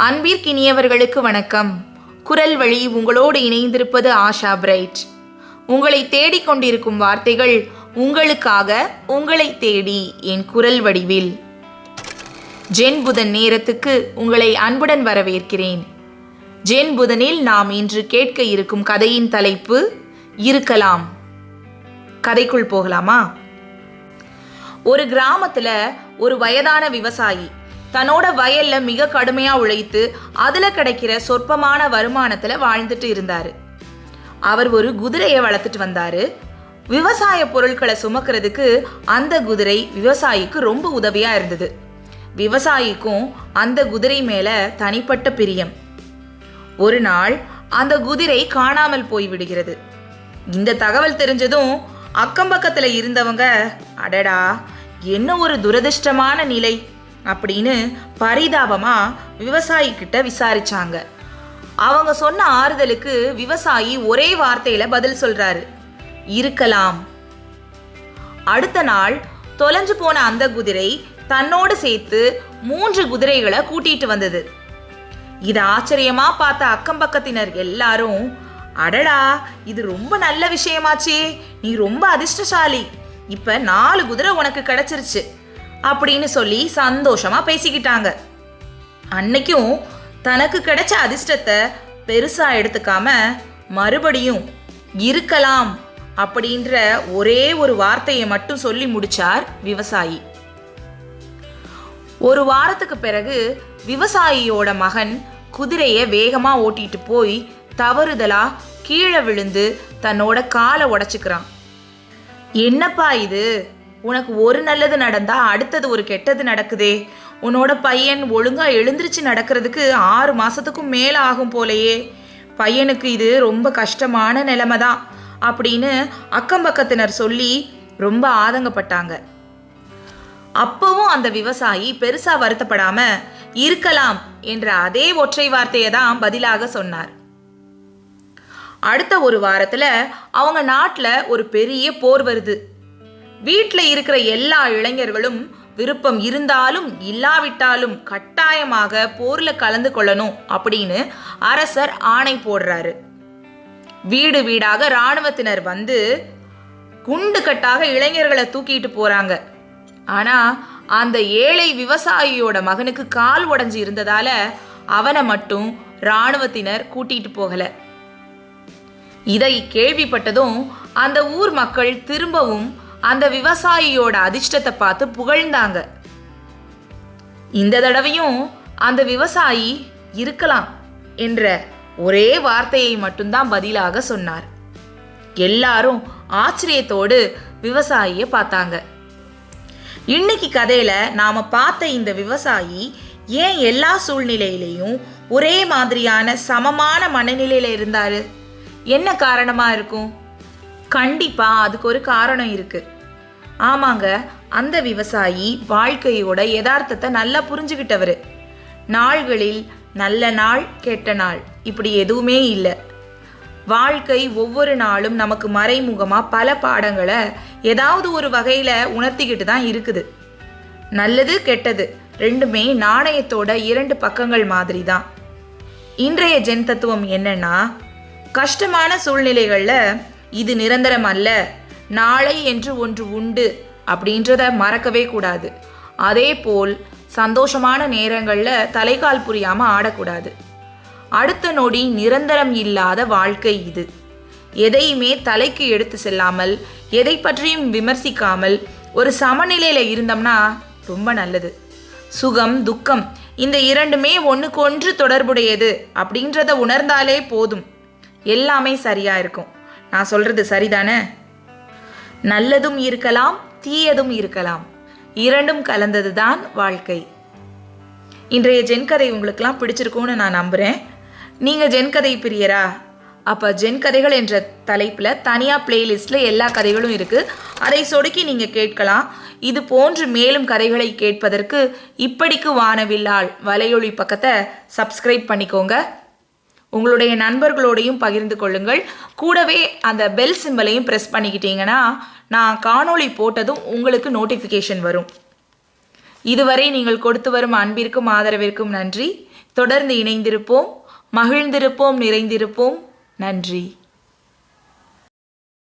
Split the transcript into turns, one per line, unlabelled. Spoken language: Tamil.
அன்பிற்கினியவர்களுக்கு வணக்கம். குரல் வழி உங்களோடு இணைந்திருப்பது ஆஷா பிரைட். உங்களை தேடிக்கொண்டிருக்கும் வார்த்தைகள் உங்களுக்காக உங்களை தேடி என் குரல் வடிவில். ஜென் புதன் நேரத்துக்கு உங்களை அன்புடன் வரவேற்கிறேன். ஜென் புதனில் நாம் இன்று கேட்க இருக்கும் கதையின் தலைப்பு இருக்கலாம். கதைக்குள் போகலாமா? ஒரு கிராமத்தில் ஒரு வயதான விவசாயி தன்னோட வயல்ல மிக கடுமையா உழைத்து அதுல கிடைக்கிற சொற்பமான வருமானத்துல வாழ்ந்துட்டு இருந்தாரு. அவர் ஒரு குதிரையை வளர்த்துட்டு வந்தாரு. விவசாய பொருட்களை சுமக்கிறதுக்கு அந்த குதிரை விவசாயிக்கு ரொம்ப உதவியா இருந்தது. விவசாயிக்கும் அந்த குதிரை மேல தனிப்பட்ட பிரியம். ஒரு நாள் அந்த குதிரை காணாமல் போய் விடுகிறது. இந்த தகவல் தெரிஞ்சதும் அக்கம் பக்கத்துல இருந்தவங்க அடடா என்ன ஒரு துரதிர்ஷ்டமான நிலை. அப்படின்னு பரிதாபமாக விவசாயிக்கிட்ட விசாரிச்சாங்க. அவங்க சொன்ன ஆறுதலுக்கு விவசாயி ஒரே வார்த்தையில பதில் சொல்றாரு. இருக்கலாம். அடுத்த நாள் தொலைஞ்சு போன அந்த குதிரை தன்னோடு சேர்த்து மூன்று குதிரைகளை கூட்டிட்டு வந்தது. இதை ஆச்சரியமா பார்த்த அக்கம் பக்கத்தினர் எல்லாரும் அடடா இது ரொம்ப நல்ல விஷயமாச்சே நீ ரொம்ப அதிர்ஷ்டசாலி. இப்ப நாலு குதிரை உனக்கு கிடைச்சிருச்சு. அப்படின்னு சொல்லி சந்தோஷமா பேசிக்கிட்டாங்க. அன்னைக்கும் தனக்கு கிடைச்ச அதிர்ஷ்டத்தை பெருசா எடுத்துக்காம மறுபடியும் இருக்கலாம் அப்படின்ற ஒரே ஒரு வார்த்தையை மட்டும் சொல்லி முடிச்சார் விவசாயி. ஒரு வாரத்துக்கு பிறகு விவசாயியோட மகன் குதிரையை வேகமா ஓட்டிட்டு போய் தவறுதலா கீழே விழுந்து தன்னோட காலை உடச்சிக்கிறான். என்னப்பா இது? உனக்கு ஒரு நல்லது நடந்தா அடுத்தது ஒரு கெட்டது நடக்குதே. உன்னோட பையன் ஒழுங்கா எழுந்திருச்சு நடக்கிறதுக்கு ஆறு மாசத்துக்கும் மேல ஆகும் போலயே. பையனுக்கு இது ரொம்ப கஷ்டமான நிலைமை தான் அப்படின்னு அக்கம் பக்கத்தினர் சொல்லி ரொம்ப ஆதங்கப்பட்டாங்க. அப்பவும் அந்த விவசாயி பெருசா வருத்தப்படாம இருக்கலாம் என்ற அதே ஒற்றை வார்த்தையை தான் பதிலாக சொன்னார். அடுத்த ஒரு வாரத்துல அவங்க நாட்டுல ஒரு பெரிய போர் வருது. வீட்டில் இருக்கிற எல்லா இளைஞர்களும் விருப்பம் இருந்தாலும் இல்லாவிட்டாலும் கட்டாயமாக போர்ல கலந்து கொள்ளணும் அப்படின்னு அரசர் ஆணை போடுறாரு. வீடு வீடாக இராணுவத்தினர் வந்து குண்டு கட்டாக இளைஞர்களை தூக்கிட்டு போறாங்க. ஆனா அந்த ஏழை விவசாயியோட மகனுக்கு கால் உடைஞ்சு இருந்ததால அவனை மட்டும் இராணுவத்தினர் கூட்டிட்டு போகல. இதை கேள்விப்பட்டதும் அந்த ஊர் மக்கள் திரும்பவும் அந்த விவசாயியோட அதிர்ஷ்டத்தை பார்த்து புகழ்ந்தாங்க. இந்த தடவையும் அந்த விவசாயி இருக்கலாம் என்ற ஒரே வார்த்தையை மட்டும்தான் பதிலாக சொன்னார். எல்லாரும் ஆச்சரியத்தோடு விவசாயியை பார்த்தாங்க. இன்னைக்கு கதையில நாம பார்த்த இந்த விவசாயி ஏன் எல்லா சூழ்நிலையிலையும் ஒரே மாதிரியான சமமான மனநிலையில இருந்தாரு? என்ன காரணமா இருக்கும்? கண்டிப்பா அதுக்கு ஒரு காரணம் இருக்கு. ஆமாங்க அந்த விவசாயி வாழ்க்கையோட யதார்த்தத்தை நல்லா புரிஞ்சுக்கிட்டவர் நாள்களில் நல்ல நாள் கெட்ட நாள் இப்படி எதுவுமே இல்லை. வாழ்க்கை ஒவ்வொரு நாளும் நமக்கு மறைமுகமாக பல பாடங்களை ஏதாவது ஒரு வகையில் உணர்த்திக்கிட்டு தான் இருக்குது. நல்லது கெட்டது ரெண்டுமே நாணயத்தோட இரண்டு பக்கங்கள் மாதிரி தான். இன்றைய ஜென் தத்துவம் என்னன்னா கஷ்டமான சூழ்நிலைகளில் இது நிரந்தரம் அல்ல நாளை என்று ஒன்று உண்டு அப்படின்றத மறக்கவே கூடாது. அதே போல் சந்தோஷமான நேரங்களில் தலைகால் புரியாமல் ஆடக்கூடாது. அடுத்த நொடி நிரந்தரம் இல்லாத வாழ்க்கை இது. எதையுமே தலைக்கு எடுத்து செல்லாமல் எதை பற்றியும் விமர்சிக்காமல் ஒரு சமநிலையில் இருந்தோம்னா ரொம்ப நல்லது. சுகம் துக்கம் இந்த இரண்டுமே ஒன்றுக்கொன்று தொடர்புடையது அப்படின்றத உணர்ந்தாலே போதும். எல்லாமே சரியா இருக்கும். நான் சொல்றது சரிதானே? நல்லதும் இருக்கலாம் தீயதும் இருக்கலாம். இரண்டும் கலந்தது தான் வாழ்க்கை. இன்றைய ஜென்கதை உங்களுக்கெல்லாம் பிடிச்சிருக்கும்னு நான் நம்புகிறேன் நீங்கள் ஜென்கதை பிரியரா? அப்போ ஜென் கதைகள் என்ற தலைப்பில் தனியாக பிளேலிஸ்ட்டில் எல்லா கதைகளும் இருக்குது அதை சொடுக்கி நீங்கள் கேட்கலாம். இது போன்று மேலும் கதைகளை கேட்பதற்கு இப்படிக்கு வானவில்லால் வலையொலி பக்கத்தை சப்ஸ்கிரைப் பண்ணிக்கோங்க. உங்களுடைய நண்பர்களோடையும் பகிர்ந்து கொள்ளுங்கள். கூடவே அந்த பெல் சிம்பலையும் ப்ரெஸ் பண்ணிக்கிட்டீங்கன்னா நான் காணொளி போட்டதும் உங்களுக்கு நோட்டிஃபிகேஷன் வரும். இதுவரை நீங்கள் கொடுத்து வரும் அன்பிற்கும் ஆதரவிற்கும் நன்றி. தொடர்ந்து இணைந்திருப்போம். மகிழ்ந்திருப்போம் நிறைந்திருப்போம். நன்றி.